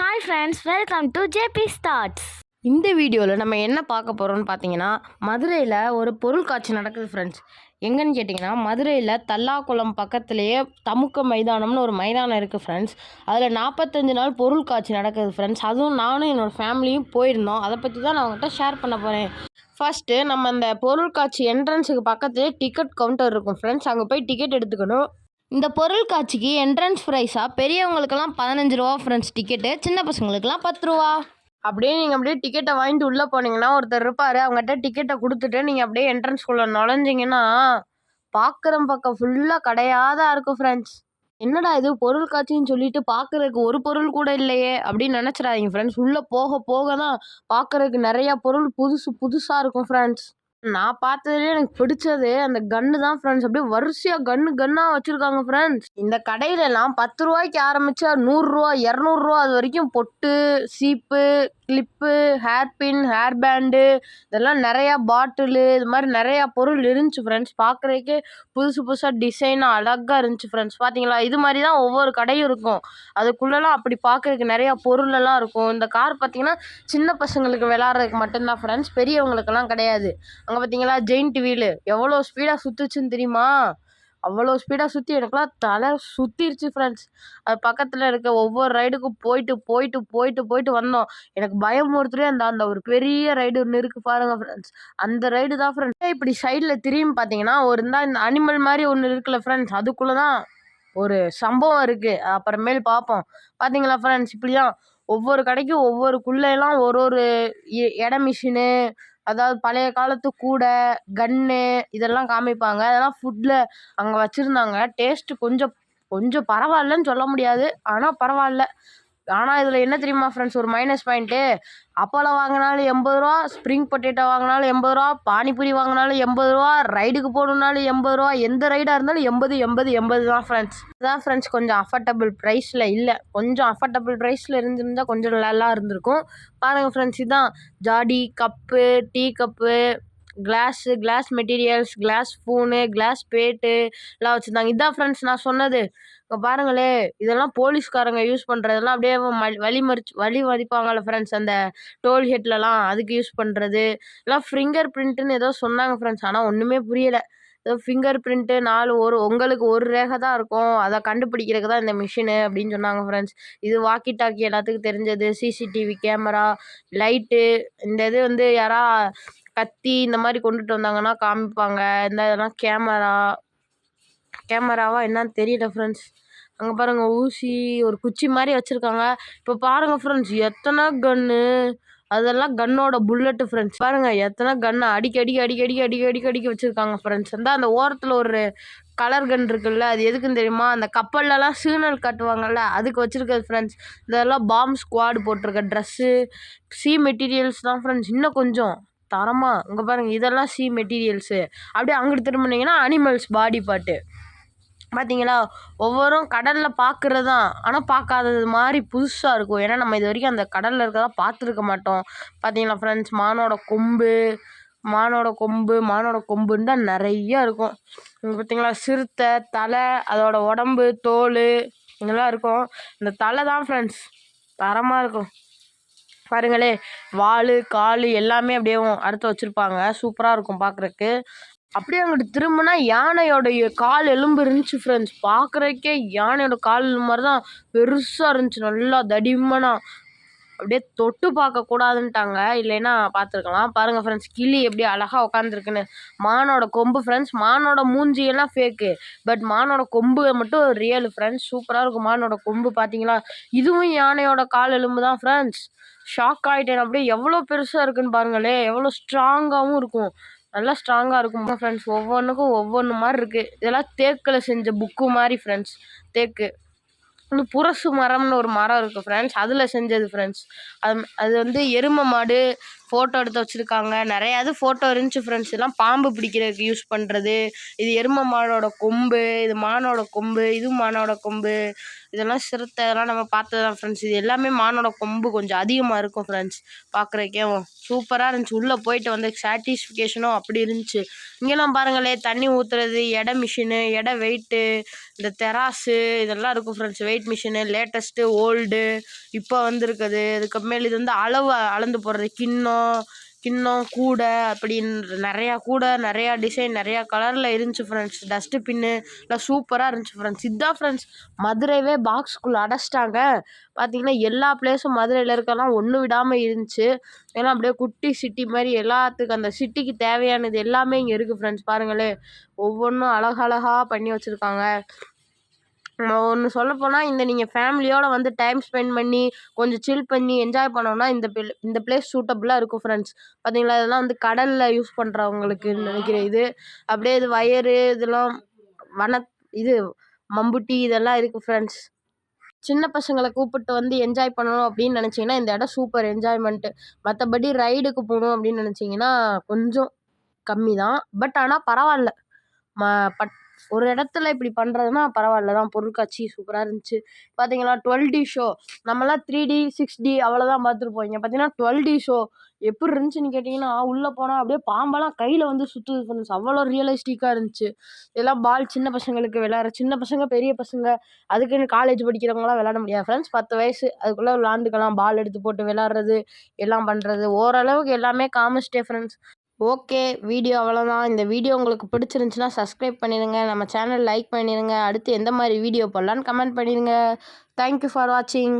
Hi friends welcome to JP starts இந்த வீடியோவில் நம்ம என்ன பார்க்க போகிறோம்னு பார்த்தீங்கன்னா மதுரையில் ஒரு பொருள் காட்சி நடக்குது ஃப்ரெண்ட்ஸ் எங்கன்னு கேட்டிங்கன்னா மதுரையில் தல்லாக்குளம் பக்கத்துலேயே தமுக்க மைதானம்னு ஒரு மைதானம் இருக்குது ஃப்ரெண்ட்ஸ் அதில் நாற்பத்தஞ்சு நாள் பொருள் காட்சி நடக்குது ஃப்ரெண்ட்ஸ் அதுவும் நானும் என்னோடய ஃபேமிலியும் போயிருந்தோம். அதை பற்றி தான் நான் உங்கள்கிட்ட ஷேர் பண்ண போகிறேன் ஃபஸ்ட்டு நம்ம அந்த பொருள் காட்சி என்ட்ரன்ஸுக்கு பக்கத்துலேயே டிக்கெட் கவுண்டர் இருக்கும் ஃப்ரெண்ட்ஸ் அங்கே போய் டிக்கெட் எடுத்துக்கணும். இந்த பொருள் காட்சிக்கு என்ட்ரன்ஸ் ப்ரைஸாக பெரியவங்களுக்கெல்லாம் பதினஞ்சு ரூபா ஃப்ரெண்ட்ஸ் டிக்கெட்டு சின்ன பசங்களுக்கெல்லாம் பத்து ரூபா. அப்படியே நீங்கள் அப்படியே டிக்கெட்டை வாங்கிட்டு உள்ளே போனீங்கன்னா ஒருத்தர் இருப்பார் அவங்ககிட்ட டிக்கெட்டை கொடுத்துட்டு நீங்கள் அப்படியே என்ட்ரன்ஸ்குள்ளே நுழைஞ்சிங்கன்னா பார்க்குற பக்கம் ஃபுல்லாக கடையாக தான் இருக்கும் ஃப்ரெண்ட்ஸ் என்னடா இது பொருள் காட்சின்னு சொல்லிட்டு பார்க்குறதுக்கு ஒரு பொருள் கூட இல்லையே அப்படின்னு நினச்சிடாதீங்க ஃப்ரெண்ட்ஸ் உள்ளே போக போக தான் பார்க்குறதுக்கு நிறையா பொருள் புதுசு புதுசாக இருக்கும் ஃப்ரெண்ட்ஸ் நான் பார்த்ததுலேயே எனக்கு பிடிச்சது அந்த கன்னு தான் ஃப்ரெண்ட்ஸ் அப்படியே வரிசையாக கன்னு கன்னாக வச்சுருக்காங்க ஃப்ரெண்ட்ஸ் இந்த கடையிலலாம் பத்து ரூபாய்க்கு ஆரம்பிச்சா நூறுரூவா இரநூறுவா அது வரைக்கும் பொட்டு சீப்பு clip hair pin hair band இதெல்லாம் நிறையா பாட்டிலு இது மாதிரி நிறையா பொருள் இருந்துச்சு ஃப்ரெண்ட்ஸ் பார்க்குறதுக்கே புதுசு புதுசாக டிசைனாக அழகாக இருந்துச்சு ஃப்ரெண்ட்ஸ் பார்த்தீங்களா இது மாதிரி தான் ஒவ்வொரு கடையும் இருக்கும். அதுக்குள்ளெல்லாம் அப்படி பார்க்குறதுக்கு நிறையா பொருளெல்லாம் இருக்கும். இந்த கார் பார்த்தீங்கன்னா சின்ன பசங்களுக்கு விளாட்றதுக்கு மட்டும்தான் ஃப்ரெண்ட்ஸ் பெரியவங்களுக்கெல்லாம் கிடையாது. அங்கே பார்த்தீங்களா ஜெயிண்ட் வீலு எவ்வளோ ஸ்பீடாக சுற்றுச்சுன்னு தெரியுமா? அவ்வளோ ஸ்பீடாக சுற்றி எனக்குலாம் தலை சுற்றிருச்சு ஃப்ரெண்ட்ஸ் அது பக்கத்தில் இருக்க ஒவ்வொரு ரைடுக்கும் போயிட்டு போயிட்டு போயிட்டு போயிட்டு வந்தோம். எனக்கு பயம் ஒருத்தரே அந்த அந்த ஒரு பெரிய ரைடு ஒன்று இருக்குது பாருங்க ஃப்ரெண்ட்ஸ் அந்த ரைடு தான் ஃப்ரெண்ட்ஸ் இப்படி சைடில் திரும்பி பார்த்தீங்கன்னா ஒரு இருந்தால் இந்த அனிமல் மாதிரி ஒன்று இருக்குல்ல ஃப்ரெண்ட்ஸ் அதுக்குள்ளே தான் ஒரு சம்பவம் இருக்குது அப்புறமேல் பார்ப்போம் பார்த்தீங்களா ஃப்ரெண்ட்ஸ் இப்படியா ஒவ்வொரு கடைக்கும் ஒவ்வொரு குள்ளையெல்லாம் ஒரு ஒரு எ- எடை மிஷினு அதாவது பழைய காலத்து கூடை கன்னு இதெல்லாம் காமிப்பாங்க. அதெல்லாம் ஃபுட்டில் அங்கே வச்சுருந்தாங்க. டேஸ்ட்டு கொஞ்சம் கொஞ்சம் பரவாயில்லன்னு சொல்ல முடியாது. ஆனால் பரவாயில்ல. ஆனால் இதில் என்ன தெரியுமா ஃப்ரெண்ட்ஸ் ஒரு மைனஸ் பாயிண்ட்டு அப்பளம் வாங்கினாலும் எண்பது ரூபா ஸ்ப்ரிங் பொட்டேட்டோ வாங்கினாலும் எண்பது ரூபா பானிபூரி வாங்கினாலும் எண்பது ரூபா ரைடுக்கு போகணுன்னாலும் எண்பது ரூபா எந்த ரைடாக இருந்தாலும் எண்பது எண்பது எண்பது தான் ஃப்ரெண்ட்ஸ் இதுதான் ஃப்ரெண்ட்ஸ் கொஞ்சம் அஃபர்டபுள் ப்ரைஸில் இல்லை. கொஞ்சம் அஃபர்டபுள் ப்ரைஸில் இருந்திருந்தால் கொஞ்சம் நல்லா இருந்திருக்கும். பாருங்கள் ஃப்ரெண்ட்ஸ் இதுதான் ஜாடி cup tea cup glass glass materials glass spoon glass plate எல்லாம் வச்சுருந்தாங்க. இதான் ஃப்ரெண்ட்ஸ் நான் சொன்னது. இப்போ பாருங்களே இதெல்லாம் போலீஸ்காரங்க யூஸ் பண்ணுறதெல்லாம் அப்படியே ம- வழி மறிச்சு வழி மதிப்பாங்கள்ல ஃப்ரெண்ட்ஸ் அந்த டோல்கேட்லலாம் அதுக்கு யூஸ் பண்ணுறது எல்லாம் ஃபிங்கர் பிரிண்ட்டுன்னு ஏதோ சொன்னாங்க ஃப்ரெண்ட்ஸ் ஆனால் ஒன்றுமே புரியலை. ஏதோ ஃபிங்கர் பிரிண்ட்டு நாலு ஒரு உங்களுக்கு ஒரு ரேகை தான் இருக்கும். அதை கண்டுபிடிக்கிறதுக்கு தான் இந்த மிஷினு அப்படின்னு சொன்னாங்க ஃப்ரெண்ட்ஸ் இது வாக்கி டாக்கி எல்லாத்துக்கும் தெரிஞ்சது. சிசிடிவி கேமரா லைட்டு இந்த இது வந்து யாரா கத்தி இந்த மாதிரி கொண்டுட்டு வந்தாங்கன்னா காமிப்பாங்க. இந்த இதெல்லாம் கேமரா கேமராவா என்னன்னு தெரியல ஃப்ரெண்ட்ஸ் அங்கே பாருங்க ஊசி ஒரு குச்சி மாதிரி வச்சுருக்காங்க. இப்போ பாருங்க ஃப்ரெண்ட்ஸ் எத்தனை கன்னு அதெல்லாம் கன்னோட புல்லட்டு ஃப்ரெண்ட்ஸ் பாருங்க எத்தனை கன்னு அடிக்க அடிக்க அடிக்க அடிக்க அடிக்க அடிக்க அடிக்க வச்சுருக்காங்க ஃப்ரெண்ட்ஸ் வந்து அந்த ஓரத்தில் ஒரு கலர் கன் இருக்குல்ல அது எதுக்குன்னு தெரியுமா? அந்த கப்பல்லலாம் சீனல் கட்டுவாங்கல்ல அதுக்கு வச்சுருக்கிறது ஃப்ரெண்ட்ஸ் இதெல்லாம் பாம் ஸ்குவாடு போட்டிருக்க ட்ரெஸ்ஸு சி மெட்டீரியல்ஸ் தான் ஃப்ரெண்ட்ஸ் இன்னும் கொஞ்சம். தரமாக இங்கே பாருங்கள் இதெல்லாம் சி மெட்டீரியல்ஸு அப்படியே அங்கிட்டு திரும்பினீங்கன்னா அனிமல்ஸ் பாடி பார்ட்டு பார்த்தீங்களா ஒவ்வொரும் கடலில் பார்க்குறது தான் ஆனால் பார்க்காதது மாதிரி புதுசாக இருக்கும். ஏன்னா நம்ம இது வரைக்கும் அந்த கடலில் இருக்கிறதா பார்த்துருக்க மாட்டோம். பார்த்தீங்களா ஃப்ரெண்ட்ஸ் மானோட கொம்பு மானோட கொம்பு மானோட கொம்புன்னு தான் நிறையா இருக்கும். இங்கே பார்த்தீங்களா சிறுத்தை தலை அதோட உடம்பு தோல் இதெல்லாம் இருக்கும். இந்த தலை தான் ஃப்ரெண்ட்ஸ் தரமாக இருக்கும். பாருங்களே வால் கால் எல்லாமே அப்படியே அடுத்து வச்சுருப்பாங்க. சூப்பராக இருக்கும் பார்க்குறக்கு அப்படியே அங்கிட்டு திரும்பினா யானையோடைய கால் எலும்பு இருந்துச்சு ஃப்ரெண்ட்ஸ் பார்க்குறக்கே யானையோட கால் எலும்பு மாதிரி தான் பெருசாக இருந்துச்சு. நல்லா தடிமனா அப்படியே தொட்டு பார்க்கக்கூடாதுன்ட்டாங்க இல்லைன்னா பார்த்துருக்கலாம். பாருங்கள் ஃப்ரெண்ட்ஸ் கிளி எப்படி அழகாக உட்காந்துருக்குன்னு மானோட கொம்பு ஃப்ரெண்ட்ஸ் மானோட மூஞ்சியெல்லாம் ஃபேக்கு பட் மானோட கொம்பு மட்டும் ரியல் ஃப்ரெண்ட்ஸ் சூப்பராக இருக்கும். மானோட கொம்பு பார்த்தீங்களா? இதுவும் யானையோட கால் எலும்பு தான் ஃப்ரெண்ட்ஸ் ஷாக் ஆகிட்டேன் அப்படியே எவ்வளோ பெருசாக இருக்குன்னு பாருங்களே. எவ்வளோ ஸ்ட்ராங்காகவும் இருக்கும். நல்லா ஸ்ட்ராங்காக இருக்கும். ஃப்ரெண்ட்ஸ் ஒவ்வொன்றுக்கும் ஒவ்வொன்று மாதிரி இருக்குது இதெல்லாம் தேக்கில் செஞ்ச புக்கு மாதிரி ஃப்ரெண்ட்ஸ் தேக்கு. வந்து புரசு மரம்னு ஒரு மரம் இருக்குது ஃப்ரெண்ட்ஸ் அதில் செஞ்சது ஃப்ரெண்ட்ஸ் அது அது வந்து எருமை மாடு ஃபோட்டோ எடுத்து வச்சுருக்காங்க. நிறையா இது ஃபோட்டோ இருந்துச்சு ஃப்ரெண்ட்ஸ் எல்லாம் பாம்பு பிடிக்கிறதுக்கு யூஸ் பண்ணுறது இது எரும மாடோட கொம்பு இது மானோட கொம்பு இது மானோட கொம்பு. இதெல்லாம் சிறுத்தை இதெல்லாம் நம்ம பார்த்தது தான் ஃப்ரெண்ட்ஸ் இது எல்லாமே மானோட கொம்பு கொஞ்சம் அதிகமாக இருக்கும் ஃப்ரெண்ட்ஸ் பார்க்குறக்கே சூப்பராக இருந்துச்சு. உள்ளே போயிட்டு வந்து சாட்டிஸ்ஃபிகேஷனும் அப்படி இருந்துச்சு. இங்கெல்லாம் பாருங்களே தண்ணி ஊற்றுறது எடை மிஷினு எடை வெயிட்டு இந்த தெராசு இதெல்லாம் இருக்கும் friends weight machine latest old இப்போ வந்திருக்குது. மேல் இது வந்து அளவு அளந்து போடுறது. கிண்ணம் கிண்ணம் கூடை அப்படின்னு நிறையா கூடை நிறையா டிசைன் நிறையா கலரில் இருந்துச்சு ஃப்ரெண்ட்ஸ் டஸ்ட்டு பின்னு எல்லாம் சூப்பராக இருந்துச்சு ஃப்ரெண்ட்ஸ் இதான் ஃப்ரெண்ட்ஸ் மதுரையவே பாக்ஸ்குள்ளே அடைச்சிட்டாங்க. பார்த்தீங்கன்னா எல்லா பிளேஸும் மதுரையில் இருக்கலாம் ஒன்று விடாமல் இருந்துச்சு. ஏன்னா அப்படியே குட்டி சிட்டி மாதிரி எல்லாத்துக்கும் அந்த சிட்டிக்கு தேவையானது எல்லாமே இங்கே இருக்குது ஃப்ரெண்ட்ஸ் பாருங்களேன். ஒவ்வொன்றும் அழகழகாக பண்ணி வச்சுருக்காங்க. ஒன்று சொல்லப்போனால் இந்த நீங்கள் ஃபேமிலியோடு வந்து டைம் ஸ்பெண்ட் பண்ணி கொஞ்சம் சில் பண்ணி என்ஜாய் பண்ணோன்னா இந்த பிள் இந்த பிளேஸ் சூட்டபுளாக இருக்கும் ஃப்ரெண்ட்ஸ் பார்த்தீங்களா இதெல்லாம் வந்து கடலில் யூஸ் பண்ணுறவங்களுக்கு நினைக்கிறேன் இது. அப்படியே இது வயறு இதெல்லாம் வன இது மம்புட்டி இதெல்லாம் இருக்குது ஃப்ரெண்ட்ஸ் சின்ன பசங்களை கூப்பிட்டு வந்து என்ஜாய் பண்ணணும் அப்படின்னு நினச்சிங்கன்னா இந்த இடம் சூப்பர் என்ஜாய்மெண்ட்டு மற்றபடி ரைடுக்கு போகணும் அப்படின்னு நினச்சிங்கன்னா கொஞ்சம் கம்மி தான் பட் ஆனால் பரவாயில்ல. ம பட் ஒரு இடத்துல இப்படி பண்ணுறதுனா பரவாயில்ல தான். பொருட்காட்சி சூப்பராக இருந்துச்சு. பார்த்தீங்களா டுவெல் டி ஷோ. நம்மலாம் த்ரீ டி சிக்ஸ் டி அவ்வளோதான் பார்த்துருப்போம் இங்கே பார்த்தீங்கன்னா டுவெல் டி ஷோ. எப்படி இருந்துச்சுன்னு கேட்டிங்கன்னா உள்ளே போனால் அப்படியே பாம்பெல்லாம் கையில் வந்து சுற்றுது ஃப்ரெண்ட்ஸ் அவ்வளோ ரியலிஸ்டிக்காக இருந்துச்சு. இதெல்லாம் பால் சின்ன பசங்களுக்கு விளையாட சின்ன பசங்க பெரிய பசங்க அதுக்குன்னு காலேஜ் படிக்கிறவங்களாம் விளையாட முடியாது. ஃப்ரெண்ட்ஸ் பத்து வயசு அதுக்குள்ளே விளாண்டுக்கலாம். பால் எடுத்து போட்டு விளாட்றது எல்லாம் பண்ணுறது ஓரளவுக்கு எல்லாமே காமிச்சிட்டே ஃப்ரெண்ட்ஸ் ஓகே வீடியோ அவ்வளோதான் இந்த வீடியோ உங்களுக்கு பிடிச்சிருந்துச்சுன்னா சப்ஸ்கிரைப் பண்ணிடுங்க நம்ம சேனல் லைக் பண்ணிடுங்க அடுத்து எந்த மாதிரி வீடியோ போடலான்னு கமெண்ட் பண்ணிடுங்க தேங்க்யூ ஃபார் வாட்சிங்